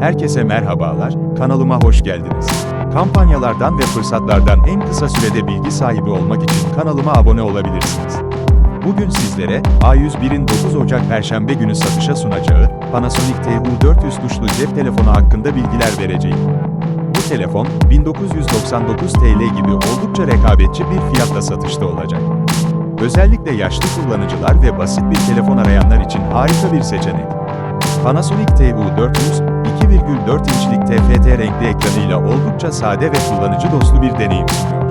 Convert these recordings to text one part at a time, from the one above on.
Herkese merhabalar, kanalıma hoş geldiniz. Kampanyalardan ve fırsatlardan en kısa sürede bilgi sahibi olmak için kanalıma abone olabilirsiniz. Bugün sizlere A101'in 9 Ocak Perşembe günü satışa sunacağı Panasonic TU400 tuşlu cep telefonu hakkında bilgiler vereceğim. Bu telefon 1999 TL gibi oldukça rekabetçi bir fiyatla satışta olacak. Özellikle yaşlı kullanıcılar ve basit bir telefon arayanlar için harika bir seçenek. Panasonic TU400, 2,4 inçlik TFT renkli ekranıyla oldukça sade ve kullanıcı dostu bir deneyim sunuyor.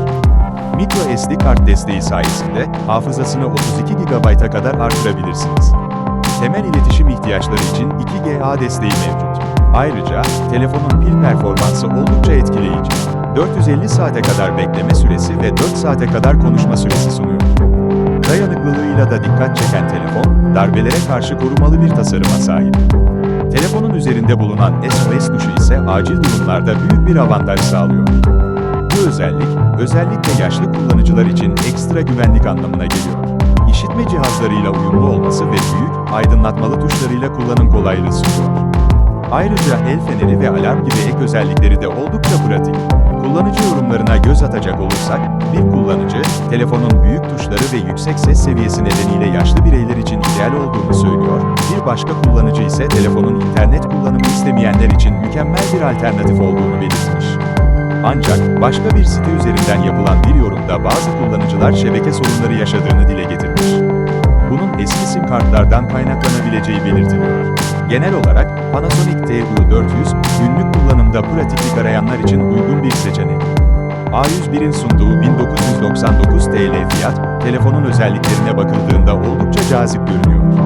Micro SD kart desteği sayesinde hafızasını 32 GB'a kadar artırabilirsiniz. Temel iletişim ihtiyaçları için 2G desteği mevcut. Ayrıca telefonun pil performansı oldukça etkileyici. 450 saate kadar bekleme süresi ve 4 saate kadar konuşma süresi sunuyor. Dayanıklılığıyla da dikkat çeken telefon, darbelere karşı korumalı bir tasarıma sahip. Üzerinde bulunan SOS tuşu ise acil durumlarda büyük bir avantaj sağlıyor. Bu özellik, özellikle yaşlı kullanıcılar için ekstra güvenlik anlamına geliyor. İşitme cihazlarıyla uyumlu olması ve büyük, aydınlatmalı tuşlarıyla kullanım kolaylığı sunuyor. Ayrıca el feneri ve alarm gibi ek özellikleri de oldukça pratik. Kullanıcı yorumlarına göz atacak olursak, bir kullanıcı, telefonun büyük tuşları ve yüksek ses seviyesi nedeniyle yaşlı bireyler için ideal olduğunu söylüyor, bir başka kullanıcı ise telefonun internet kullanımı istemeyenler için mükemmel bir alternatif olduğunu belirtmiş. Ancak başka bir site üzerinden yapılan bir yorumda bazı kullanıcılar şebeke sorunları yaşadığını dile getirmiş. Bunun eski sim kartlardan kaynaklanabileceği belirtiliyor. Genel olarak Panasonic TU400 günlük kullanımda pratiklik arayanlar için uygun bir seçenek. A101'in sunduğu 1999 TL fiyat, telefonun özelliklerine bakıldığında oldukça cazip görünüyor.